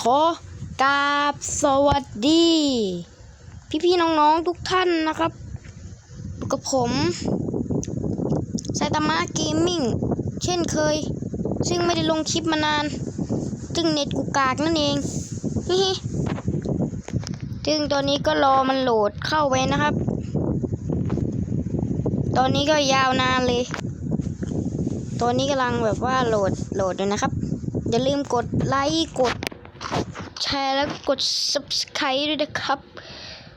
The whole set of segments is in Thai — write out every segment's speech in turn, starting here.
ขอกราบสวัสดี พี่ๆน้องๆทุกท่านนะครับอยู่กับผมไซตามะเกมมิ่งเช่นเคย ซึ่งไม่ได้ลงคลิปมานาน ซึ่งเน็ตกูกากนั่นเองฮิฮิซึ่งตอนนี้ก็รอมันโหลดเข้าไปนะครับ ตอนนี้ก็ยาวนานเลย ตอนนี้กำลังแบบว่าโหลดโหลดอยู่นะครับ อย่าลืมกดไลค์กด ชร์แล้วกด subscribe ด้วยนะครับ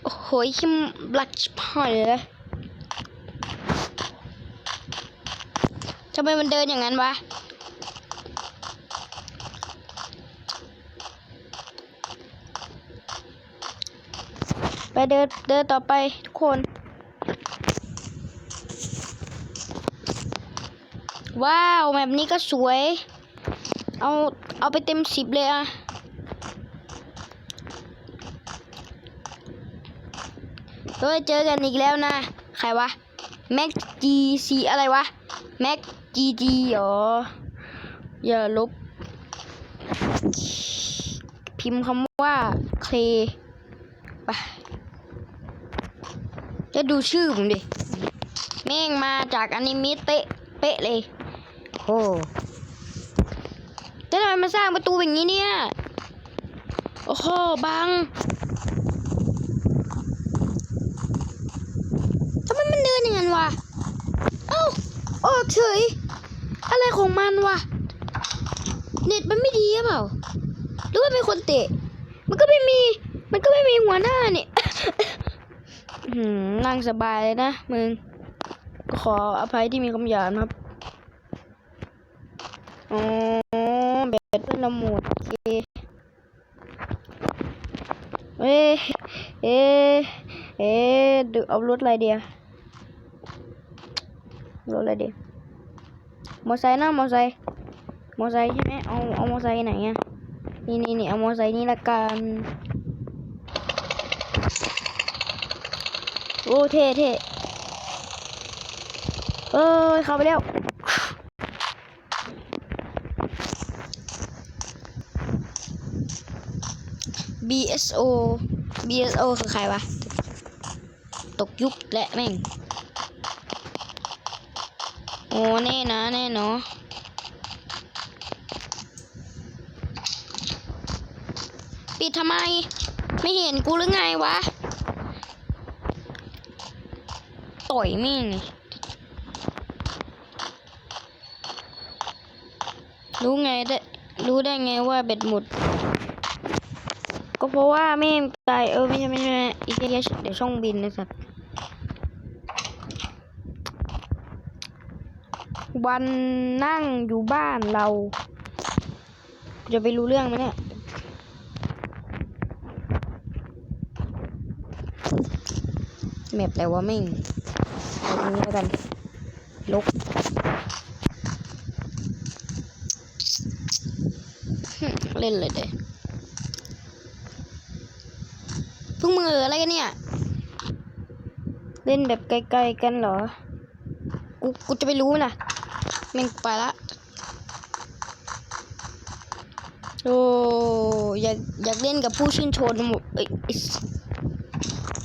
โอ้โหคิมบลัดพอยเลยทำไมมันเดินอย่างนั้นวะไปเดินเดินต่อไปทุกคน ว้าวแบบนี้ก็สวย เอาเอาไปเต็มสิบเลยอะ เฮ้ยเจอกันอีกแล้วนะ ใครวะแม็กจีซีอะไรวะแม็กจีจีอ๋ออย่าลบ พิมพ์คำว่าเคลไปจะดูชื่อผมดิ แม่งมาจากอนิเมะเตะเป๊ะเลยโอ้แต่ทำไมมาสร้างประตูอย่างนี้เนี่ย โอ้โหบัง ทำไมมันเดินอย่างนั้น วะ เอ้า ออกเฉย อะไรของมันวะ เน็ตมันไม่ดีหรือเปล่า หรือว่าเป็นคนเตะ มันก็ไม่มี มันก็ไม่มีหัวหน้าเนี่ยอื้อหือนั่งสบายเลยนะมึง ขออภัยที่มีคำหยาบครับอ๋อแบตเป็นละหมดเคเอ๊เอ๊เอ๊ะดูเอารถอะไรเดียว รถอะไรเดียวมอไซค์นะมอไซค์มอไซค์ใช่ไหมเอาเอามอไซค์ไหนอะนี่นี่นี่เอามอไซค์นี่ละกันโอ้เท่เท่เอ้ยเข้าไปแล้ว BSO BSO คือใครวะ ตกยุคและแม่ง โอ้แน่นะแน่เนาะปิดทำไม ไม่เห็นกูหรือไงวะ ต่อยแม่งรู้ไงได้รู้ได้ไงว่าเบ็ดหมด ก็เพราะว่าแม่ตายเออไม่ใช่ไม่ใช่อีกเดียวเดี๋ยวช่องบินนะสัตว์ วันนั่งอยู่บ้านเรา จะไปรู้เรื่องไหมเนี่ยแมปแต่ว่าแม่เอาตรงนี้แล้วกันลกเล่นเลยเด้พวกมึงเอออะไรกันเนี่ย เล่นแบบไกลๆกันเหรอ กู กูจะไปรู้นะ แม่งไปละโอ้อยากอยากเล่นกับผู้ชื่นชมเอ้ย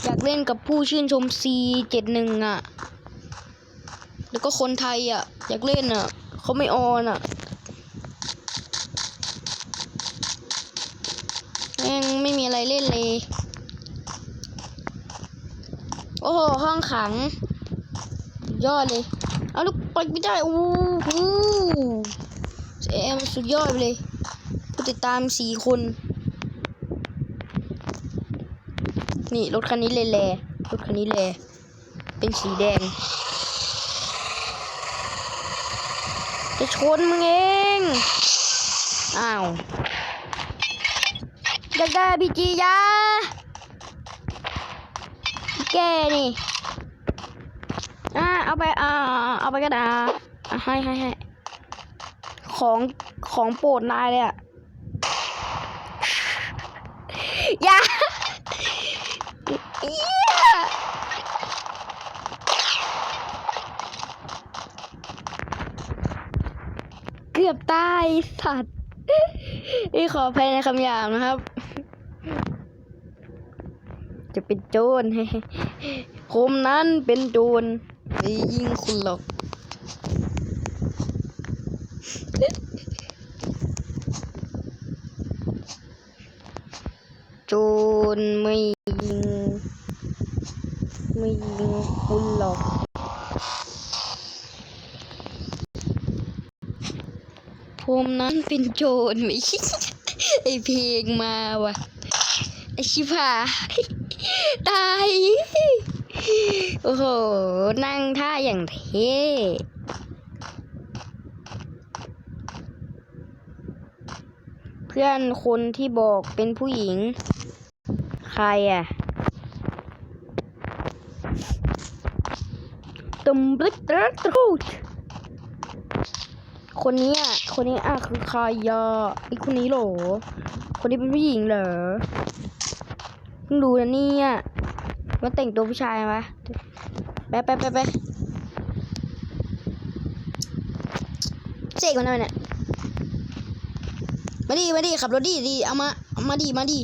อยากเล่นกับผู้ชื่นชม C เจ็ดหนึ่งอะ แล้วก็คนไทยอะ อยากเล่นอะเขาไม่ออนอะแม่งไม่มีอะไรเล่นเลย โอ้โห ห้องขัง ยอดเลย เอาลูกไปไม่ได้โอ้โหเอ็มสุดยอดเลยผู้ติดตามสี่คน นี่รถคันนี้เลยแลรถคันนี้แลเป็นสีแดง จะชนมึงเอง อ้าวอยากได้พีจียาแกนี่ อ่าเอาไปอ่าเอาไปก็ได้อะให้ให้ให้ของของโปรดนายเลยอะอย่าเหี้ยเกือบตายสัตว์พี่ขออภัยในคำหยาบนะครับ จะเป็นโจรผมนั้นเป็นโจร ไม่ยิงคุณหรอกโจรไม่ยิง ไม่ยิงคุณหรอกผมนั้นเป็นโจรไม่ไอเพลงมาว่ะไอชิพาตาย โอ้โห นั่งท่าอย่างเท่เพื่อนคนที่บอกเป็นผู้หญิง ใครอะตมบลิตรตูดคนนี้อะ คนนี้อะคือใครอะไอคนนี้เหรอ คนนี้เป็นผู้หญิงเหรอเพิ่งดูนะเนี่ย มาแต่งตัวผู้ชายมาไปไปไปไปเสกมันทำไมเนี่ยมาดิมาดิขับรถดิดีเอามาเอามาดิมาดิ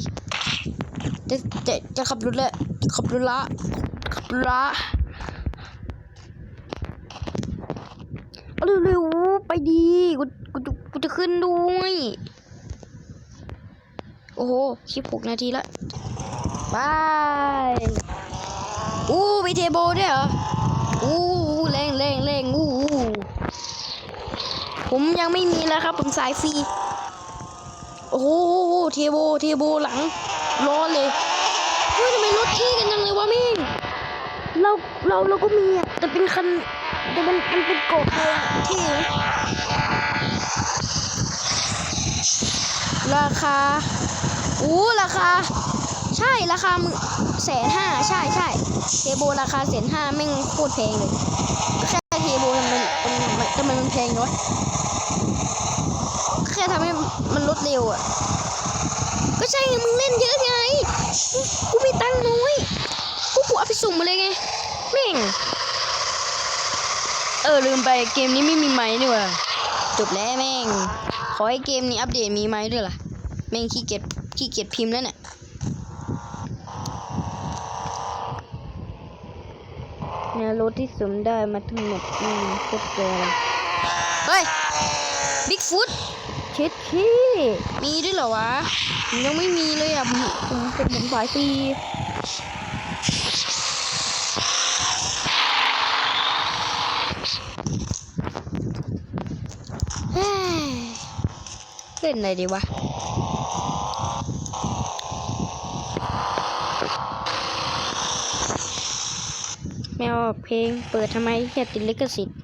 จะจะจะขับรถแล้วขับรถละขับรถละเอาเร็วๆไปดีกูกูกูจะขึ้นด้วยโอ้โหสิบหกนาทีละบาย อู้ไปเทโบด้วยเหรออู้แรงแรงแรงอู้อู้ผมยังไม่มีแล้วครับ ผมสายฟรีโอ้โหเทโบเทโบหลังร้อนเลยเฮ้ยทำไมรถเท่กันจังเลยวะแม่งเราเราเราก็มีอะแต่เป็นคันแต่มันมันเป็นเกาะไทยอะเท่ราคาอู้ราคา ใช่ราคามึง แสนห้าใช่ใช่เทโบราคาแสนห้าแม่งโคตรแพงเลย แค่เทโบทำไมมันมันทำไมมันแพงเนาะแค่ทำให้มันลดเร็วอะ ก็ใช่ไงมึงเล่นเยอะไง กูมีตังค์น้อย กูกูเอาไปสุ่มมาเลยไง แม่ง เออ ลืมไปเกมนี้ไม่มีไม้นี่หว่าจบแล้วแม่ง ขอให้เกมนี้อัปเดตมีไม้ด้วยล่ะ แม่งขี้เกียจขี้เกียจพิมพ์แล้วเนี่ย นวรถที่สุ่มได้มาทั้งหมดนี่โคตรเกินเฮ้ยบิ๊กฟุตเช็ดขี้มีด้วยเหรอวะผมยังไม่มีเลยอะผมผมผมผมสายฟรีเฮ้ยเล่นอะไรดีวะ แมวเพลง เปิดทำไมแค่ติดลิขสิทธิ์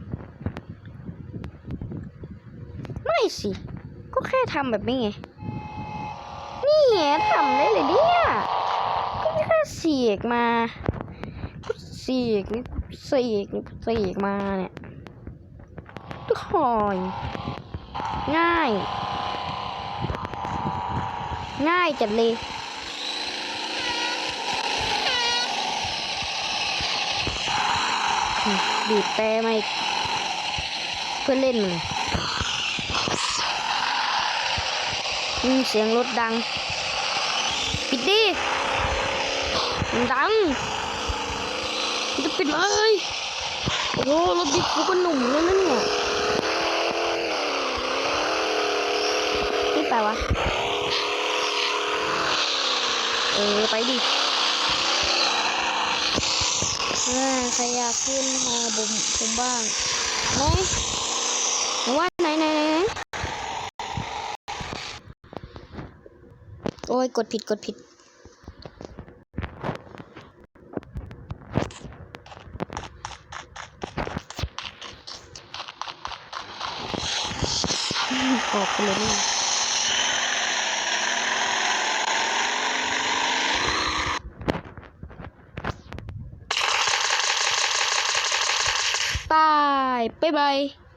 ไม่สิ ก็แค่ทำแบบนี้ไง นี่ไงทำได้เลยเนี่ยก็แค่เสียกมาก็เสียกนี่เสียกนี่เสียกมาเนี่ยทุกคนง่าย ง่ายจัดเลย บีบแต่มาอีกเพื่อเล่นมึงอืมเสียงรถดัง ปิดดิมันดังจะปิดเลยโอ้โรถบิ๊กกูก็หนุ่มแล้วนเนี่ยนี่ไปวะเออไปดิ อ่าใครอยากขึ้นหาผมผมบ้างไหนว่าไหนไหนไหนไหนโอ้ยกดผิดกดผิดออกไปเลยนี่ Bye-bye.